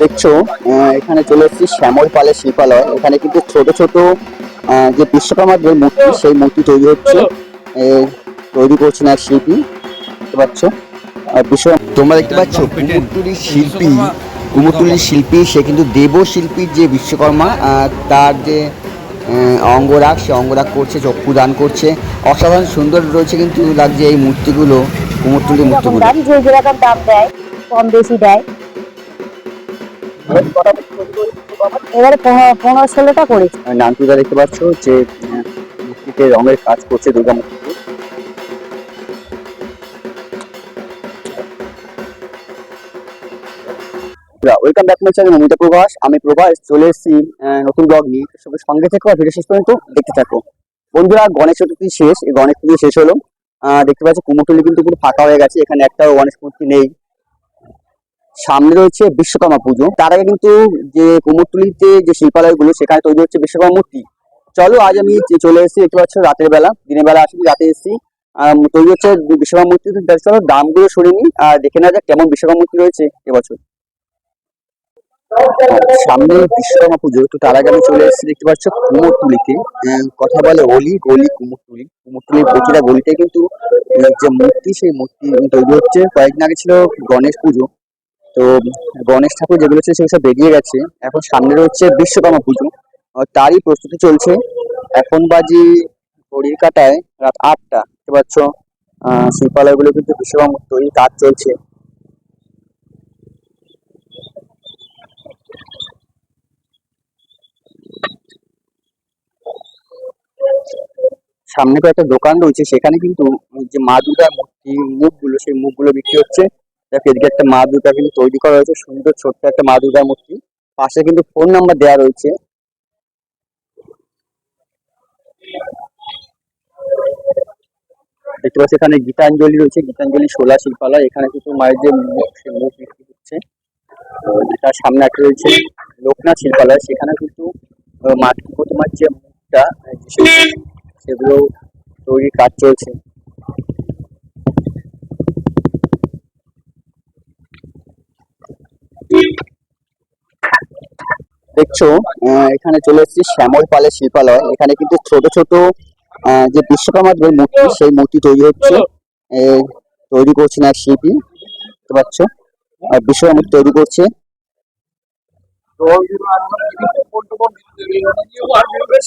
দেখছ আহ, এখানে চলে এসেছি শ্যামল পালের শিল্পালয়। এখানে কিন্তু ছোট ছোট যে বিশ্বকর্মার যে মূর্তি সেই মূর্তি তৈরি হচ্ছে। তৈরি করছেন এক শিল্পী। দেখতে পাচ্ছ? আর বিশ্ব তোমরা দেখতে পাচ্ছ কুমোরটুলির শিল্পী কুমোরটুলির শিল্পী সে কিন্তু দেবশিল্পীর যে বিশ্বকর্মা আহ, তার যে আহ, অঙ্গরাগ সে অঙ্গরাগ করছে চক্ষু দান করছে। অসাধারণ সুন্দর রয়েছে কিন্তু লাগছে এই মূর্তিগুলো কুমোরটুলির মূর্তিগুলো। যেরকম দাম দেয় কম বেশি দেয়। এবারে পনেরো ষোলোটা করেছি। নানটুদা দেখতে পাচ্ছ যে মূর্তিতে রঙের কাজ করছে দুর্গা মূর্তিতে। Welcome back my channel Mamita Prabhas. আমি প্রভাস, চলে এসেছি নতুন ব্লগ নিয়ে। সবাই সঙ্গে থেকো আর ভিডিও শেষ পর্যন্ত দেখতে থাকো। বন্ধুরা, গণেশ চতুর্থী শেষ, এই গণেশ পুজো শেষ হলো। দেখতে পাচ্ছি কুমোরটুলি কিন্তু পুরো ফাঁকা হয়ে গেছে, এখানে একটাও গণেশ মূর্তি নেই। সামনে রয়েছে বিশ্বকর্মা পুজো। তার আগে কিন্তু যে কুমোরটুলিতে যে শিল্পালয়গুলো, সেখানে তৈরি হচ্ছে বিশ্বকর্মা মূর্তি। চলো আজ আমি চলে এসেছি, দেখতে পাচ্ছ রাতের বেলা, দিনের বেলা আসিনি রাতে এসেছি। তৈরি হচ্ছে বিশ্বকর্মা মূর্তি। চলো দামগুলো সরিয়ে নিই আর দেখে নেওয়া যাক কেমন বিশ্বকর্মা মূর্তি রয়েছে এবছর। সামনে বিশ্বকর্মা পুজো, তো তার আগে আমি চলে এসেছি, দেখতে পাচ্ছ কুমোরটুলিতে কথা বলে অলি গলি কুমোরটুলি কুমোরটুলির প্রতিটা গলিতে কিন্তু যে মূর্তি, সেই মূর্তি তৈরি হচ্ছে। কয়েকদিন আগে ছিল গণেশ পুজো। তো গণেশ ঠাকুর যেগুলো ছিল সেগুলো সব বেরিয়ে গেছে। এখন সামনে রয়েছে বিশ্বকর্মা পুজো। তারই প্রস্তুতি চলছে। এখন বাজি ঘড়ির কাটায় রাত আটটা। দেখতে পাচ্ছ শিল্পালয়গুলো কিন্তু বিশ্বকর্মা তৈরি কাজ চলছে। সামনে কয়েকটা দোকান রয়েছে। সেখানে কিন্তু যে মা দুর্গার মূর্তি, মুখগুলো, সেই মুখগুলো বিক্রি হচ্ছে। দেখো এদিকে একটা মা দুর্গা কিন্তু তৈরি করা হয়েছে, সুন্দর ছোট্ট একটা মা দুর্গার মূর্তি। পাশে কিন্তু ফোন নাম্বার দেওয়া রয়েছে। দেখতে পাচ্ছি এখানে গীতাঞ্জলি রয়েছে, গীতাঞ্জলি শোলা শিল্পালয়। এখানে কিন্তু মায়ের যে মুখ সেই মুখ বিক্রি হচ্ছে। তার সামনে একটা রয়েছে লোকনাথ শিল্পালয়। সেখানে কিন্তু মাতৃ প্রতিমার যে মুখটা সেগুলো তৈরির কাজ চলছে। দেখছ এখানে চলে এসেছি শ্যামল পালের শিল্পালয়। এখানে কিন্তু ছোট ছোট যে বিশ্বকর্মার যে মূর্তি, সেই মূর্তি তৈরি হচ্ছে। তৈরি করছেন এক শিল্পী, দেখতে পাচ্ছ? আর বিশ্বকর্মা তৈরি করছে।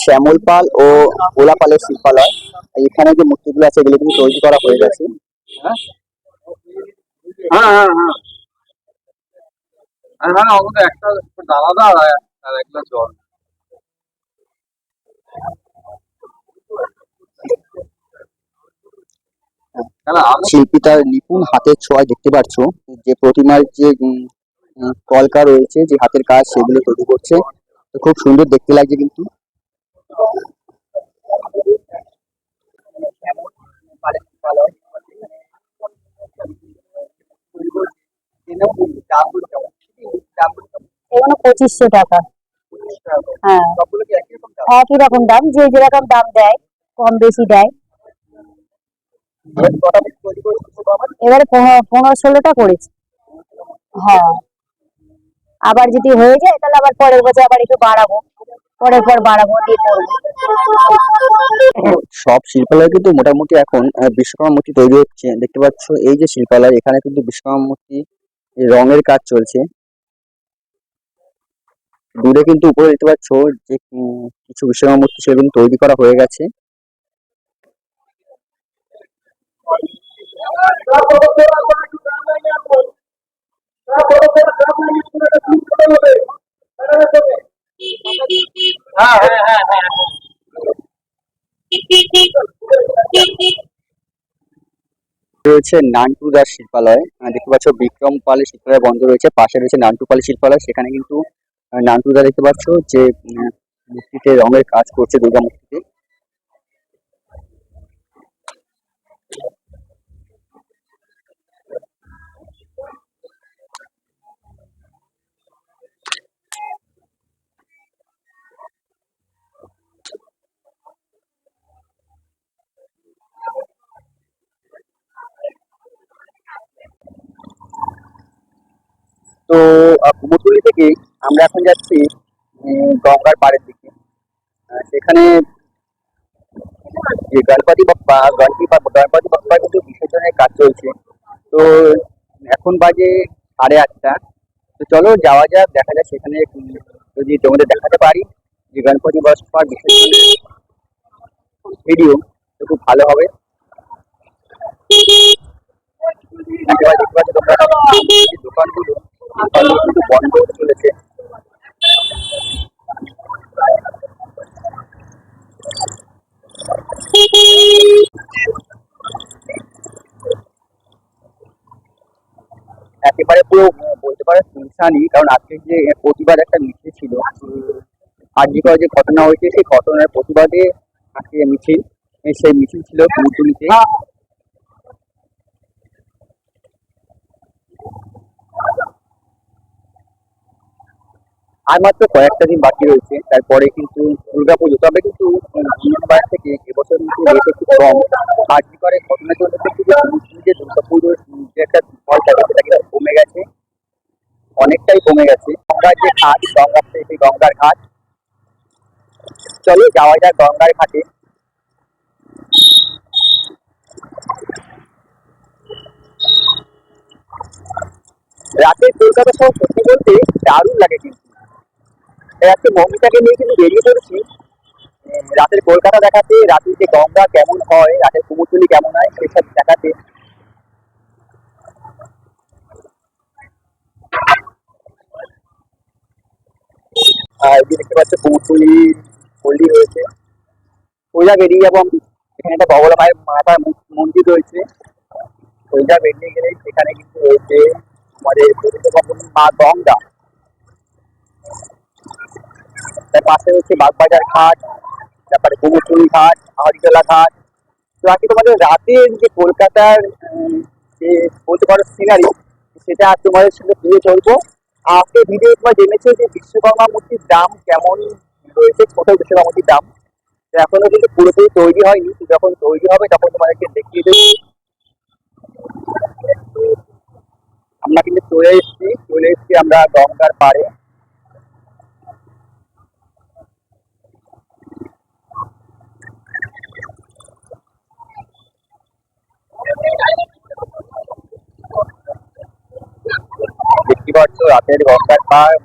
শ্যামল পাল ও ভোলা পালের শিল্পালয়। এখানে যে মূর্তিগুলো আছে, এগুলো কিন্তু তৈরি করা হয়ে গেছে। হ্যাঁ হ্যাঁ হ্যাঁ। হ্যাঁ হ্যাঁ একটা দাদা আর আর একটা জল। কেন আমি শিল্পী তার নিপুণ হাতের ছোঁয়ায় দেখতে পাচ্ছ যে প্রতিমার যে কলকা রয়েছে যে হাতের কাজ সেগুলো তৈরি করছে তো খুব সুন্দর দেখতে লাগছে কিন্তু। পঁচিশশো টাকা। হ্যাঁ। একই রকম দাম? যে যেরকম দাম দেয় কম বেশি দেয়। এবারে পনেরো পনেরো ষোলোটা করেছি। হ্যাঁ। আবার যদি হয়ে যায় তাহলে আবার পরের বছর আবার একটু বাড়াবো। পরের পর বাড়াবো দিয়ে করব। সব শিল্পালয় কিন্তু মোটামুটি এখন বিশ্বকর্মা মূর্তি তৈরি হচ্ছে। দেখতে পাচ্ছ এই যে শিল্পালয় এখানে কিন্তু বিশ্বকর্মা মূর্তি রঙের কাজ চলছে। দূরে কিন্তু উপরে দেখতে পাচ্ছ যে কিছু বিশ্বকর্মা মূর্তি সেগুলো তৈরি করা হয়ে গেছে। হ্যাঁ রয়েছে নান্টু দাস শিল্পালয় দেখতে পাচ্ছ বিক্রম পালের শিল্পালয় বন্ধ রয়েছে। পাশে রয়েছে নান্টু পালের শিল্পালয়। সেখানে কিন্তু আহ, নান্টু দেখতে পাচ্ছ যে মূর্তিতে রঙের কাজ করছে দুর্গা মূর্তিতে। তো কুমোরটুলি থেকে আমরা এখন যাচ্ছি গঙ্গার পাড়ের দিকে। সেখানে যে গণপতি বাপ্পা গণপতি গণপতি বাপ্পা কিন্তু বিসর্জনের কাজ চলছে। তো এখন বাজে সাড়ে আটটা। তো চলো যাওয়া যাক, দেখা যাক সেখানে যদি তোমাদের দেখাতে পারি যে গণপতি বাপ্পার বিসর্জনের ভিডিও তো খুব ভালো হবে। দোকানগুলো কিন্তু বন্ধ চলেছে একেবারে পুরো পারো শুনশানি, কারণ আজকে যে প্রতিবাদ একটা মিছিল ছিল আজকে যে ঘটনা হয়েছে, সেই ঘটনার প্রতিবাদে আজকে মিছিল সেই মিছিল ছিল কুমুরটুলিতে আর মাত্র কয়েকটা দিন বাকি রয়েছে, তারপরে কিন্তু দুর্গাপুজো, তবে কিন্তু অন্যান্যবার থেকে এবছর কিন্তু রেট একটু কম। আর কি করে ঘটনা চলতে যে দুর্গাপুজোর যে একটা থাকে, সেটা কিন্তু কমে গেছে। অনেকটাই কমে গেছে। গঙ্গার যে ঘাট, গঙ্গার থেকে গঙ্গার ঘাট। চলো যাওয়া যাক গঙ্গার ঘাটে। রাতের কলকাতা শহর সত্যি বলতে দারুণ লাগে কিন্তু। আজকে মমিতাকে নিয়ে কিন্তু বেরিয়ে পড়েছি। রাতের কলকাতা দেখাতে, রাতের যে গঙ্গা কেমন হয়, রাতের কুমোরটুলি কেমন হয় সেসব দেখাতে। আর এই দেখতে পাচ্ছ কুমোরটুলি পল্লী রয়েছে। সোজা বেরিয়ে যাব আমি। এখানে একটা বগলা মায়ের মাতার মন্দির রয়েছে। সোজা বেরিয়ে গেলে সেখানে কিন্তু রয়েছে আমাদের মা গঙ্গা। তার পাশে হচ্ছে বাগবাজার ঘাট, তারপরে কুমুরটুলি ঘাট আহরিতলা ঘাট। তো আজকে তোমাদের রাতের যে কলকাতার যে বলতে পারো সিনারি সেটা তোমাদের সঙ্গে তুলে ধরবো। আজকে ভিডিও তোমরা জেনেছো যে বিশ্বকর্মা মূর্তির দাম কেমন রয়েছে? কোথায় বিশ্বকর্মা মূর্তির দাম? এখনও কিন্তু পুরোপুরি তৈরি হয়নি। যখন তৈরি হবে তখন তোমাদেরকে দেখিয়ে দেবো। আমরা কিন্তু চলে এসেছি। চলে এসেছি আমরা গঙ্গার পাড়ে। দেখতে পাচ্ছ রাতের গঙ্গার পাড়